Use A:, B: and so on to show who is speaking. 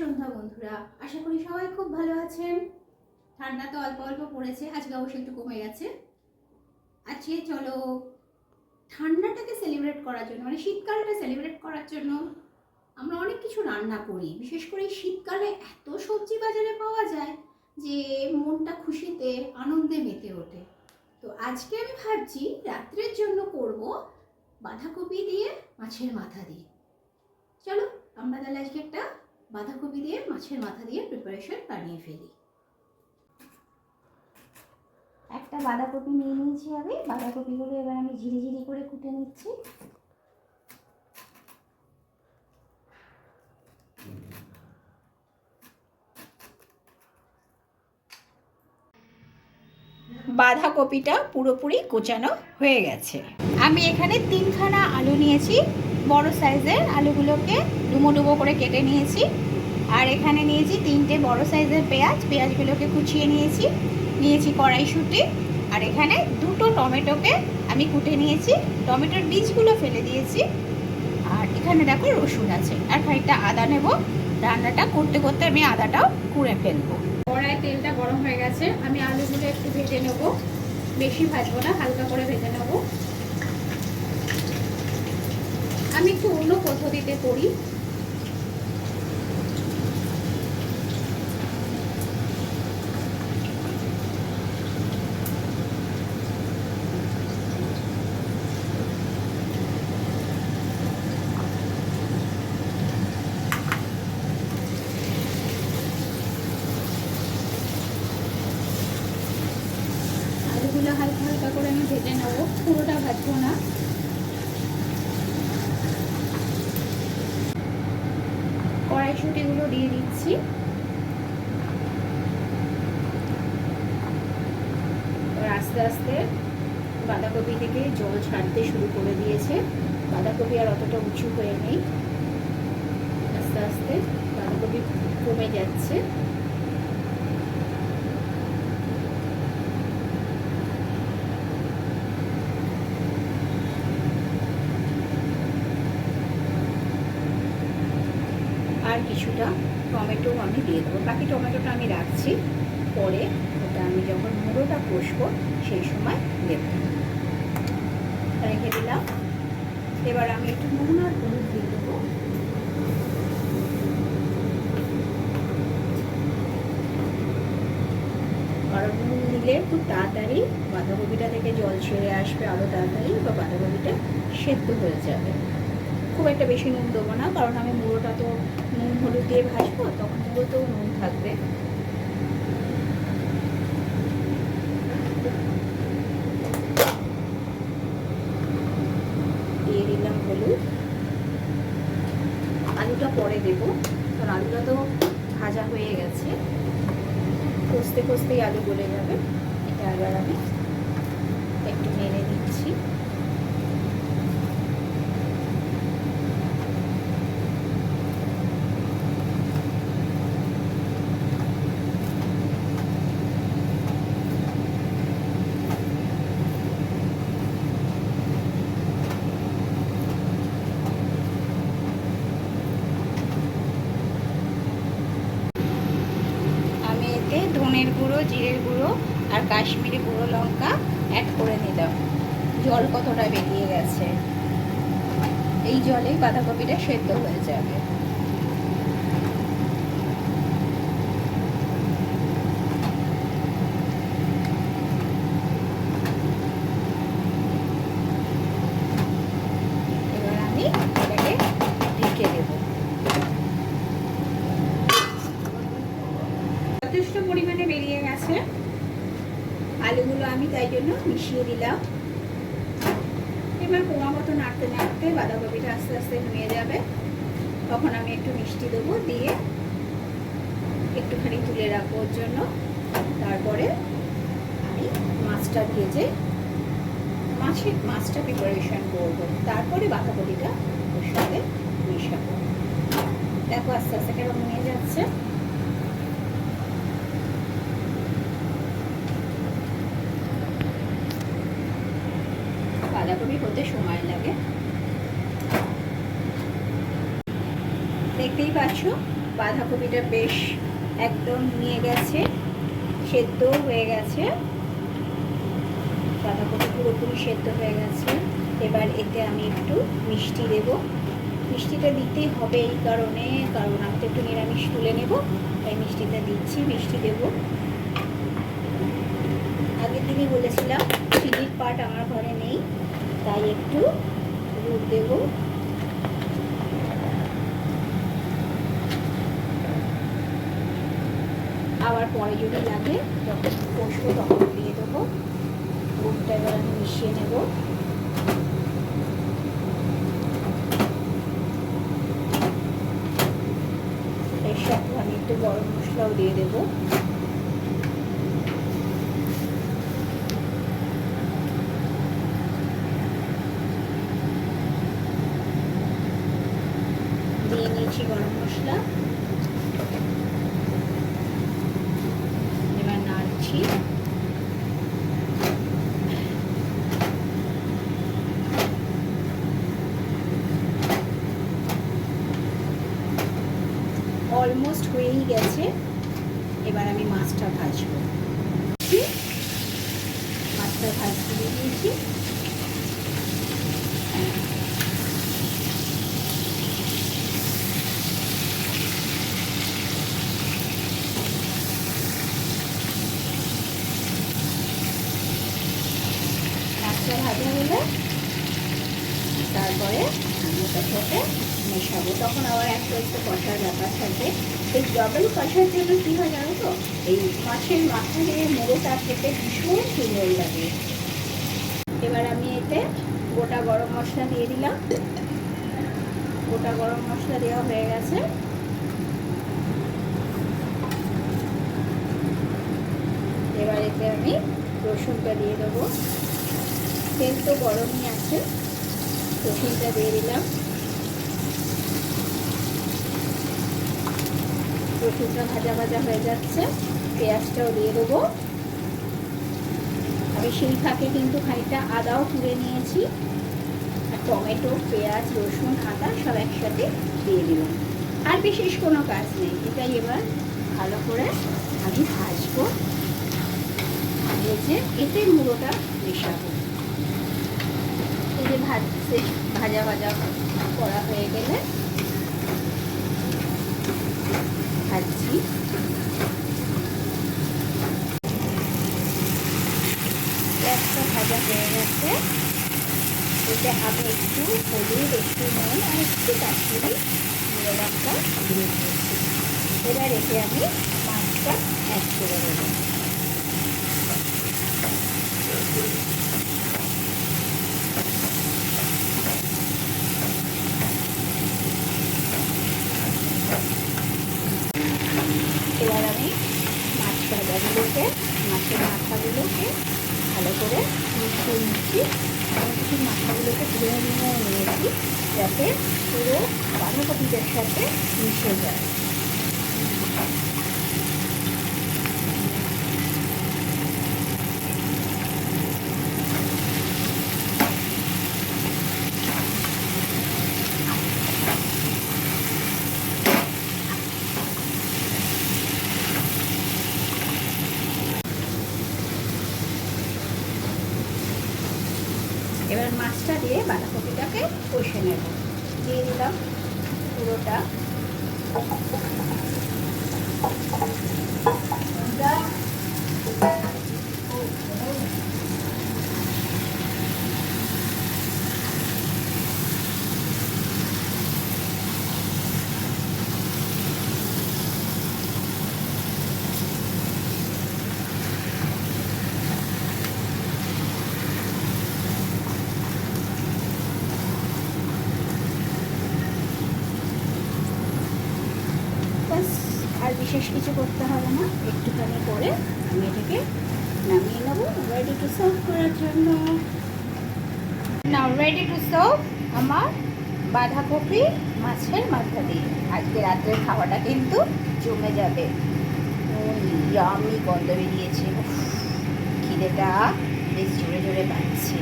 A: সন্ধ্যা, বন্ধুরা। আশা করি সবাই খুব ভালো আছেন। ঠান্ডা তো অল্প অল্প পড়েছে, আজকে অবশ্যই একটু কমে গেছে। আজকে চলো। ঠান্ডাটাকে সেলিব্রেট করার জন্য মানে শীতকালটা সেলিব্রেট করার জন্য আমরা অনেক কিছু রান্না করি। বিশেষ করে শীতকালে এত সবজি বাজারে পাওয়া যায় যে মনটা খুশিতে, আনন্দে মেতে ওঠে। তো আজকে আমি ভাবছি, রাত্রের জন্য করব বাঁধাকপি দিয়ে মাছের মাথা দিয়ে। চলো, আমরা তাহলে আজকে একটা বাঁধাকপি দিয়ে, মাছের মাথা দিয়ে প্রিপারেশন বানিয়ে ফেলি। একটা বাঁধাকপি নিয়ে নিয়েছি আমি। বাঁধাকপিগুলো এবার আমি ঝিরি ঝিরি করে কুটে নিচ্ছি। বাঁধাকপিটা পুরোপুরি কোচানো হয়ে গেছে। আমি এখানে তিনখানা আলু নিয়েছি। বড় সাইজের আলুগুলোকে ডুমো ডুমো করে কেটে নিয়েছি। আর এখানে নিয়েছি তিনটে বড় সাইজের পেঁয়াজ। পেঁয়াজগুলোকে কুচিয়ে নিয়েছি। নিয়েছি কড়াইশুঁটি। আর এখানে দুটো টমেটোকে আমি কুটে নিয়েছি। টমেটোর বীজগুলো ফেলে দিয়েছি। আর এখানে দেখো রসুন আছে। আর খানিকটা আদা নেব। রান্নাটা করতে করতে আমি আদাটাও কুড়ে ফেলব। কড়াই তেলটা গরম হয়ে গেছে। আমি আলুগুলো একটু ভেজে নেব। বেশি ভাজবো না, হালকা করে ভেজে নেব। আমি একটু অন্য পদ্ধতিতে করি হালকা হালকা করে আমি ভেজে নেব। পুরোটা ভাজবো না। কড়াইশুটিগুলো দিয়ে দিচ্ছি। আস্তে আস্তে বাঁধাকপি থেকে জল ছাড়তে শুরু করে দিয়েছে। বাঁধাকপি আর অতটা উঁচু হয়ে নেই। আস্তে আস্তে বাঁধাকপি কমে যাচ্ছে। আর কিছুটা টমেটো আমি দিয়ে দেবো। বাকি টমেটোটা আমি রাখছি। পরে ওটা আমি যখন মুড়োটা কষবো, সেই সময় দেব। রেখে দিলাম। এবার আমি একটু নুন আর হলুদ দিয়ে দেবো। কারণ নুন দিলে খুব তাড়াতাড়ি বাঁধাকপিটা থেকে জল ছেড়ে আসবে আরও তাড়াতাড়ি, বা বাঁধাকপিটা সেদ্ধ হয়ে যাবে। খুব একটা বেশি নুন দেবো না, কারণ আমি মুড়োটা তো হলুদ দিয়ে ভাজবো তখন মুড়োতেও নুন থাকবে। দিয়ে দিলাম হলুদ। আলুটা পরে দেব, কারণ আলুটা তো ভাজা হয়ে গেছে। কষতে কষতেই আলু গলে যাবে, এটা এবার আমি একটু নেড়ে দিচ্ছি আমি এতে ধনের গুঁড়ো, জিরের গুঁড়ো আর কাশ্মীরি গুঁড়ো লঙ্কা অ্যাড করে নিলাম। জল কতটা বেরিয়ে গেছে? এই জলেই বাঁধাকপিটা সেদ্ধ হয়ে যাবে এবার আমি এটাকে ঢেকে দেবো যথেষ্ট পরিমাণে বেরিয়ে গেছে। আলুগুলো আমি তাই জন্য মিশিয়ে দিলাম। এবার পোড়া মতো নাড়তে নাড়তে বাঁধাকপিটা আস্তে আস্তে নুয়ে যাবে। তখন আমি একটু মিষ্টি দেবো, দিয়ে একটুখানি তুলে রাখব ওর জন্য। তারপরে আমি মাছটা ভেজে মাছের মাছটা প্রিপারেশন করব। তারপরে বাঁধাকপিটা ওর সাথে মেশাবো। দেখো আস্তে আস্তে কেমন নিয়ে যাচ্ছে। বাঁধাকপি হতে সময় লাগে। দেখতেই পাচ্ছ, বাঁধাকপিটা বেশ একদম নিয়ে গেছে, সেদ্ধ হয়ে গেছে। বাঁধাকপি পুরোপুরি সেদ্ধ হয়ে গেছে। এবার এতে আমি একটু মিষ্টি দেব। মিষ্টিটা দিতেই হবে এই কারণে, কারণ আমি তো একটু নিরামিষ তুলে নেব, তাই মিষ্টিটা দিচ্ছি, মিষ্টি দেব। আগের দিনই বলেছিলাম, চিনির পাট আমার ঘরে নেই। তাই একটু দুধ দেবো। আবার পরে যদি লাগে, যখন কষবো তখন দিয়ে দেবো। দুধটা এবার আমি মিশিয়ে নেব। এর সাথে আমি একটু গরম মশলাও দিয়ে দেবো দিয়ে নিয়েছি গরম মশলা এবার নাড়ছি অলমোস্ট হয়েই গেছে। এবার আমি মাছটা ভাজবো। মাছটা ভাজতে দিয়েছি। মাছটা ভাজা হলে। তারপরে আমি সাথে মেশাবো তখন আবার একটা একটু কষার ব্যাপার থাকবে। এই ডবল কষার জন্য কী হয় জানো তো? এই মাছের মাথা দিয়ে মোড়োটা খেতে ভীষণ সুন্দর লাগে। এবার আমি এতে গোটা গরম মশলা দিয়ে দিলাম। গোটা গরম মশলা দেওয়া হয়ে গেছে। এবার এতে আমি রসুনটা দিয়ে দেবো। তেল তো গরমই আছে। রসুনটা দিয়ে দিলাম। রসুনটা ভাজা ভাজা হয়ে যাচ্ছে। পেঁয়াজটাও দিয়ে দেবো। আমি সেই ফাঁকে কিন্তু খানিকটা আদাও তুলে নিয়েছি। আর টমেটো, পেঁয়াজ, রসুন, আদা সব একসাথে দিয়ে দিলাম। আর বিশেষ কোনো কাজ নেই। এটাই এবার ভালো করে আমি ভাজবো। ভেজে এতে মুড়োটা মেশাবো। এই যে ভাজছে, ভাজা ভাজা করা হয়ে গেলে পেঁয়াজটা ভাজা হয়ে গেছে। এতে আমি একটু হলুদ, একটু নুন আর একটু কাশ্মীরি জিরে লঙ্কা দিয়ে দিয়েছি এবার এতে আমি মাছটা অ্যাড করে দেবো এবার আমি মাছ ভাজাগুলোকে মাছের মাথাগুলোকে ভালো করে মিশিয়ে নিচ্ছি। কিছু মাথাগুলোকে ধুয়ে নিয়ে নিয়েছি যাতে পুরো বাঁধাকপিদের সাথে মিশে যায় এবার মাছটা দিয়ে বাঁধাকপিটাকে কষে নেব। দিয়ে দিলাম পুরোটা ব্যাস আর বিশেষ কিছু করতে হবে না। একটুখানি করে আমি এটাকে নামিয়ে নেব। রেডি টু সার্ভ করার জন্য। নাও রেডি টু সার্ভ আমার বাঁধাকপি মাছের মাথা দিয়ে আজকে রাত্রের খাওয়াটা কিন্তু জমে যাবে। আমি গন্ধ বেরিয়েছে। খিদেটা বেশ জোরে জোরে পাচ্ছে